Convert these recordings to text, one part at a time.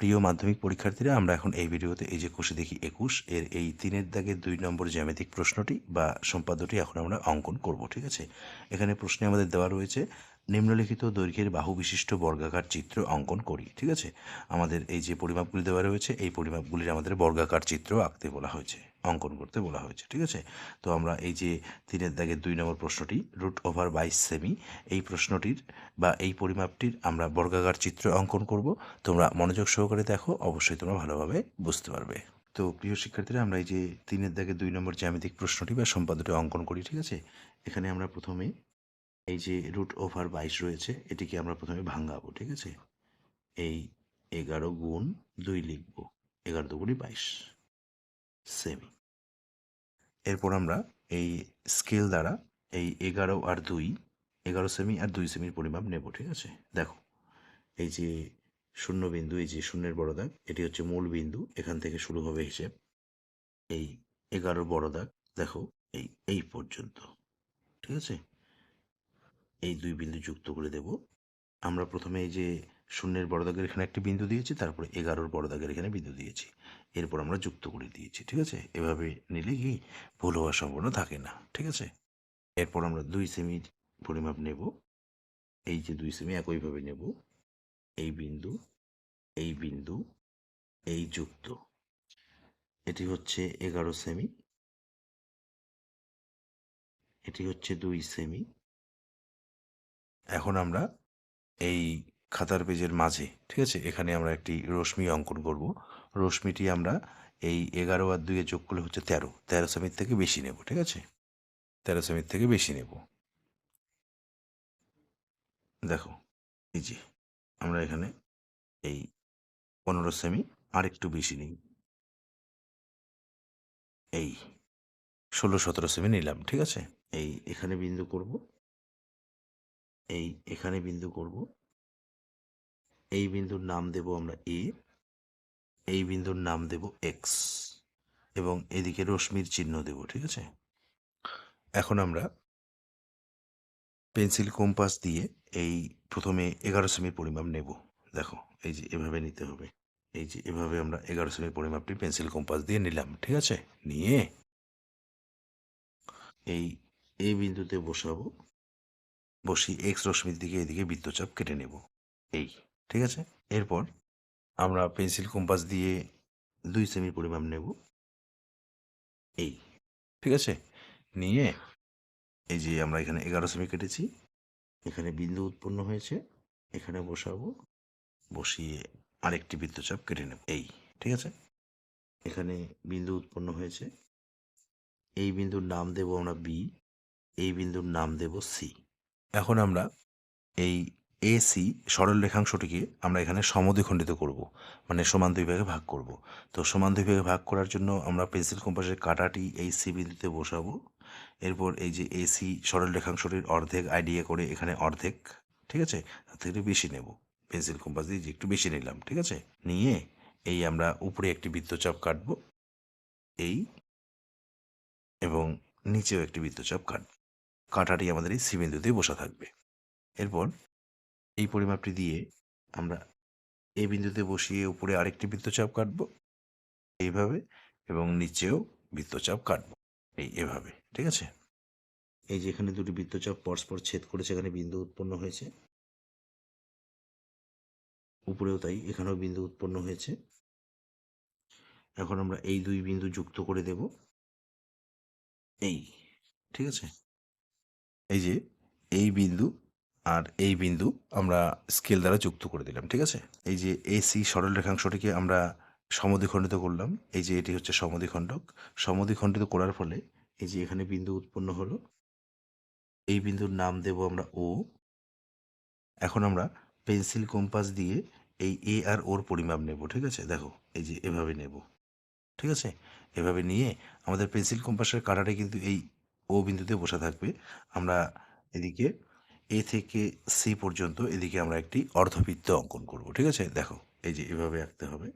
প্রিয় মাধ্যমিক পরীক্ষার্থীরা, আমরা এখন এই ভিডিওতে এই যে কোষে দেখি একুশ, এর এই তিনের দাগে দুই নম্বর জ্যামিতিক প্রশ্নটি বা সম্পাদ্যটি এখন আমরা অঙ্কন করব, ঠিক আছে? এখানে প্রশ্নে আমাদের দেওয়া রয়েছে নিম্নলিখিত দৈর্ঘ্যের বাহু বিশিষ্ট বর্গাকার চিত্র অঙ্কন করি, ঠিক আছে? আমাদের এই যে পরিমাপগুলি দেওয়া রয়েছে, এই পরিমাপগুলির আমাদের বর্গাকার চিত্র আঁকতে বলা হয়েছে, অঙ্কন করতে বলা হয়েছে, ঠিক আছে? তো আমরা এই যে তিনের দাগের দুই নম্বর প্রশ্নটি, রুট ওভার বাইশ সেমি, এই প্রশ্নটির বা এই পরিমাপটির আমরা বর্গাকার চিত্র অঙ্কন করব। তোমরা মনোযোগ সহকারে দেখো, অবশ্যই তোমরা ভালোভাবে বুঝতে পারবে। তো প্রিয় শিক্ষার্থীরা, আমরা এই যে তিনের দাগে দুই নম্বর জ্যামিতিক প্রশ্নটি বা সম্পাদ্যটি অঙ্কন করি, ঠিক আছে? এখানে আমরা প্রথমে এই যে রুট ওভার বাইশ রয়েছে, এটিকে আমরা প্রথমে ভাঙাবো ঠিক আছে? এই এগারো গুণ দুই লিখব, এগারো দুগুণি বাইশ। সেমি এরপর আমরা এই স্কেল দ্বারা এই এগারো আর দুই, এগারো সেমি আর দুই সেমির পরিমাপ নেব, ঠিক আছে? দেখো, এই যে শূন্য বিন্দু, এই যে শূন্যের বড় দাগ এটি হচ্ছে মূল বিন্দু, এখান থেকে শুরু হবে হিসেব। এই এগারো বড় দাগ দেখো, এই এই পর্যন্ত, ঠিক আছে? এই দুই বিন্দু যুক্ত করে দেব। আমরা প্রথমে এই যে শূন্যের বড় দাগের এখানে একটি বিন্দু দিয়েছি, তারপরে এগারোর বড় দাগের এখানে বিন্দু দিয়েছি। এরপর আমরা যুক্ত করে দিয়েছি, ঠিক আছে? এভাবে নিলে কি ভুল হওয়ার সম্ভাবনা থাকে না, ঠিক আছে? এরপর আমরা দুই সেমির পরিমাপ নেব। এই যে দুই সেমি একইভাবে নেব। এই বিন্দু এই বিন্দু, এই যুক্ত। এটি হচ্ছে এগারো সেমি এটি হচ্ছে দুই সেমি এখন আমরা এই খাতার পেজের মাঝে, ঠিক আছে? এখানে আমরা একটি রশ্মি অঙ্কন করব। রশ্মিটি আমরা এই এগারো আর দুইয়ে যোগ করলে হচ্ছে তেরো। তেরো সেমির থেকে বেশি নেব, ঠিক আছে? তেরো সেমির থেকে বেশি নেব। দেখো, এই যে, আমরা এখানে এই পনেরো সেমি আর একটু বেশি নিই। এই ষোলো সতেরো সেমি নিলাম, ঠিক আছে? এই এখানে বিন্দু করব। এই এখানে বিন্দু করব। এই বিন্দুর নাম দেব আমরা এ, এই বিন্দুর নাম দেব এক্স এবং এদিকে রশ্মির চিহ্ন দেব, ঠিক আছে? এখন আমরা পেন্সিল কম্পাস দিয়ে এই প্রথমে এগারো সেমির পরিমাপ নেব। দেখো, এই যে এভাবে নিতে হবে। এই যে এভাবে আমরা এগারো সেমির পরিমাপটি পেন্সিল কম্পাস দিয়ে নিলাম, ঠিক আছে? নিয়ে এই এই বিন্দুতে বসাবো। বসি এক্স রশ্মির দিকে, এদিকে বৃত্তচাপ কেটে নেব। এই, ঠিক আছে? এরপর আমরা পেন্সিল কম্পাস দিয়ে দুই সেমি পরিমাপ নেব। এই, ঠিক আছে? নিয়ে এই যে আমরা এখানে এগারো সেমি কেটেছি, এখানে বিন্দু উৎপন্ন হয়েছে, এখানে বসাবো, বসিয়ে আরেকটি বৃত্তচাপ কেটে নেব। এই, ঠিক আছে? এখানে বিন্দু উৎপন্ন হয়েছে। এই বিন্দুর নাম দেব আমরা বি এই বিন্দুর নাম দেব সি এখন আমরা এই এ সি সরল রেখাংশটিকে আমরা এখানে সমদ্বিখণ্ডিত করব। মানে সমান দুই ভাগে ভাগ করব। তো সমান দুই ভাগে ভাগ করার জন্য আমরা পেন্সিল কম্পাসের কাঁটাটি এই সি বিন্দুতে বসাবো। এরপর এই যে এসি সরল রেখাংশটির অর্ধেক আইডিয়া করে এখানে অর্ধেক, ঠিক আছে? তার থেকে বেশি নেব। পেন্সিল কম্পাস দিয়ে একটু বেশি নিলাম, ঠিক আছে? নিয়ে এই আমরা উপরে একটি বৃত্তচাপ কাটব, এই এবং নিচেও একটি বৃত্তচাপ কাটব। কাঁটাটি আমাদের এই সি বিন্দুতেই বসা থাকবে। এরপর এই পরিমাপটি দিয়ে আমরা এই বিন্দুতে বসিয়ে উপরে আরেকটি বৃত্তচাপ কাটব, এইভাবে, এবং নিচেও বৃত্তচাপ কাটব, এই এভাবে, ঠিক আছে? এই যে এখানে দুটি বৃত্তচাপ পরস্পর ছেদ করেছে, এখানে বিন্দু উৎপন্ন হয়েছে। উপরেও তাই, এখানেও বিন্দু উৎপন্ন হয়েছে। এখন আমরা এই দুই বিন্দু যুক্ত করে দেব। এই, ঠিক আছে? এই যে এই বিন্দু আর এই বিন্দু আমরা স্কেল দ্বারা যুক্ত করে দিলাম, ঠিক আছে? এই যে এসি সরল রেখাংশটিকে আমরা সমদ্বিখণ্ডিত করলাম, এই যে এটি হচ্ছে সমদ্বিখণ্ডক। সমদ্বিখণ্ডিত করার ফলে এই যে এখানে বিন্দু উৎপন্ন হলো, এই বিন্দুর নাম দেব আমরা ও এখন আমরা পেন্সিল কম্পাস দিয়ে এই এ আর ওর পরিমাপ নেব, ঠিক আছে? দেখো, এই যে এভাবে নেব, ঠিক আছে? এভাবে নিয়ে আমাদের পেন্সিল কম্পাসের কাঁটাটা কিন্তু এই ও বিন্দুতে বসে থাকবে। আমরা এদিকে এ থেকে সি পর্যন্ত এদিকে আমরা একটি অর্ধবৃত্ত অঙ্কন করব, ঠিক আছে? দেখো, এই যে এভাবে আঁকতে হবে।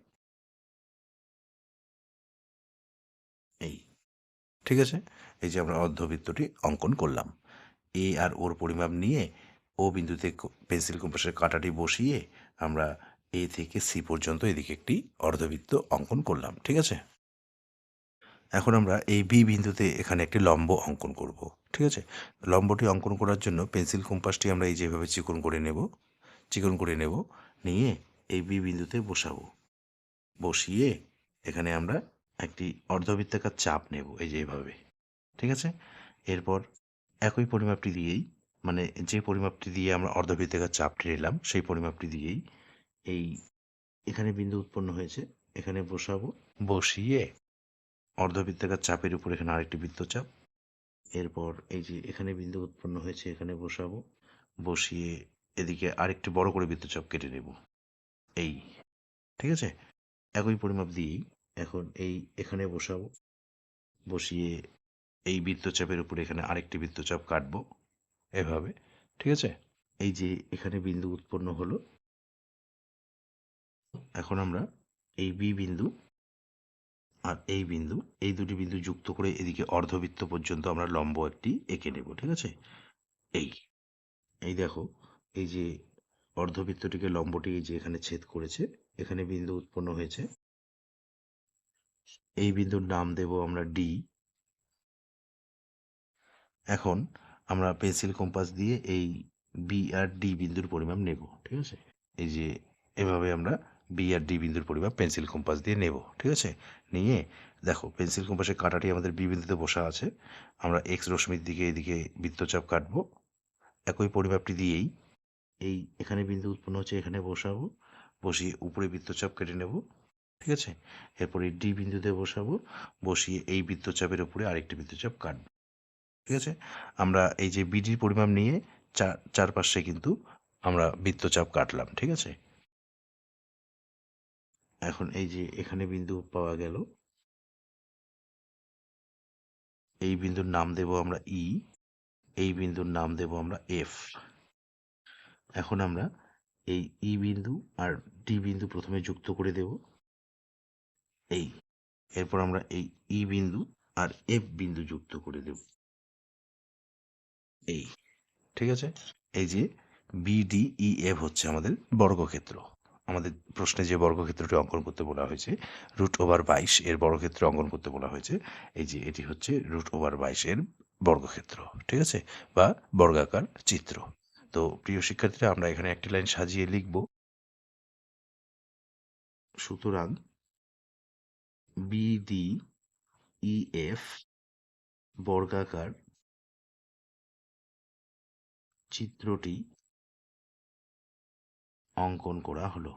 এই, ঠিক আছে? এই যে আমরা অর্ধবৃত্তটি অঙ্কন করলাম। এ আর ওর পরিমাপ নিয়ে ও বিন্দুতে পেন্সিল কম্পাসের কাঁটাটি বসিয়ে আমরা এ থেকে সি পর্যন্ত এদিকে একটি অর্ধবৃত্ত অঙ্কন করলাম, ঠিক আছে? এখন আমরা এই বি বিন্দুতে এখানে একটি লম্ব অঙ্কন করব, ঠিক আছে? লম্বটি অঙ্কন করার জন্য পেন্সিল কম্পাসটি আমরা এই যেভাবে চিকন করে নেব, চিকন করে নেব, নিয়ে এই বি বিন্দুতে বসাবো। বসিয়ে এখানে আমরা একটি অর্ধবৃত্তাকার চাপ নেব, এই যে এইভাবে ঠিক আছে? এরপর একই পরিমাপটি দিয়েই মানে যে পরিমাপটি দিয়ে আমরা অর্ধবৃত্তাকার চাপটি নিলাম, সেই পরিমাপটি দিয়েই এই এখানে বিন্দু উৎপন্ন হয়েছে, এখানে বসাবো। বসিয়ে অর্ধবৃত্তাকার চাপের উপর এখানে আরেকটি বৃত্তচাপ। এরপর এই যে এখানে বিন্দু উৎপন্ন হয়েছে, এখানে বসাবো। বসিয়ে এদিকে আরেকটি বড় করে বৃত্তচাপ কেটে নেব। এই, ঠিক আছে? একই পরিমাপ দিয়েই এখন এই এখানে বসাবো। বসিয়ে এই বৃত্তচাপের উপর এখানে আরেকটি বৃত্তচাপ কাটবো এভাবে, ঠিক আছে? এই যে এখানে বিন্দু উৎপন্ন হলো, এখন আমরা এই বি বিন্দু আর এই বিন্দু, এই দুটি বিন্দু যুক্ত করে এদিকে অর্ধবৃত্ত পর্যন্ত আমরা লম্ব একটি এঁকে নেব, ঠিক আছে? এই এই দেখো, এই যে অর্ধবৃত্তটিকে লম্বটি যে এখানে ছেদ করেছে, এখানে বিন্দু উৎপন্ন হয়েছে। এই বিন্দুর নাম দেব আমরা ডি এখন আমরা পেন্সিল কম্পাস দিয়ে এই বি আর ডি বিন্দুর পরিমাপ নেব, ঠিক আছে? এই যে এভাবে আমরা বি আর ডি বিন্দুর পরিমাপ পেন্সিল কম্পাস দিয়ে নেব, ঠিক আছে? নিয়ে, দেখো, পেন্সিল কম্পাসের কাঁটাটি আমাদের বি বিন্দুতে বসা আছে। আমরা এক্স রশ্মির দিকে, এদিকে বৃত্তচাপ কাটবো। একই পরিমাপটি দিয়েই এই এখানে বিন্দু উৎপন্ন হচ্ছে, এখানে বসাবো। বসিয়ে উপরে বৃত্তচাপ কেটে নেব, ঠিক আছে? এরপরে ডি বিন্দুতে বসাবো। বসিয়ে এই বৃত্তচাপের উপরে আরেকটি বৃত্তচাপ কাটবো, ঠিক আছে? আমরা এই যে বিডির পরিমাপ নিয়ে চার চারপাশে কিন্তু আমরা বৃত্তচাপ কাটলাম, ঠিক আছে? এখন এই যে এখানে বিন্দু পাওয়া গেল। এই বিন্দুর নাম দেব আমরা ই এই বিন্দুর নাম দেব আমরা এফ এখন আমরা এই ই বিন্দু আর ডি বিন্দু প্রথমে যুক্ত করে দেব। এই, এরপর আমরা এই ই বিন্দু আর এফ বিন্দু যুক্ত করে দেব। এই, ঠিক আছে? এই যে বিডি ই এফ হচ্ছে আমাদের বর্গক্ষেত্র। আমাদের প্রশ্নে যে বর্গক্ষেত্রটি অঙ্কন করতে বলা হয়েছে রুট ওভার বাইশ এর বর্গক্ষেত্র অঙ্কন করতে বলা হয়েছে, এই যে এটি হচ্ছে রুট ওভার বাইশের বর্গক্ষেত্র, ঠিক আছে? বা বর্গাকার চিত্র। তো প্রিয় শিক্ষার্থীরা, আমরা এখানে একটি লাইন সাজিয়ে লিখব। সুতরাং বিডি ই এফ বর্গাকার চিত্রটি অঙ্কন করা হলো।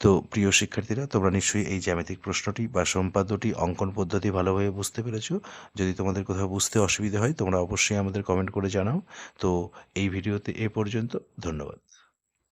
তো প্রিয় শিক্ষার্থীরা, তোমরা নিশ্চয়ই এই জ্যামিতিক প্রশ্নটি বা সম্পাদ্যটি অঙ্কন পদ্ধতি ভালোভাবে বুঝতে পেরেছ। যদি তোমাদের কোথাও বুঝতে অসুবিধা হয়, তোমরা অবশ্যই আমাদের কমেন্ট করে জানাও। তো এই ভিডিওতে এ পর্যন্ত, ধন্যবাদ।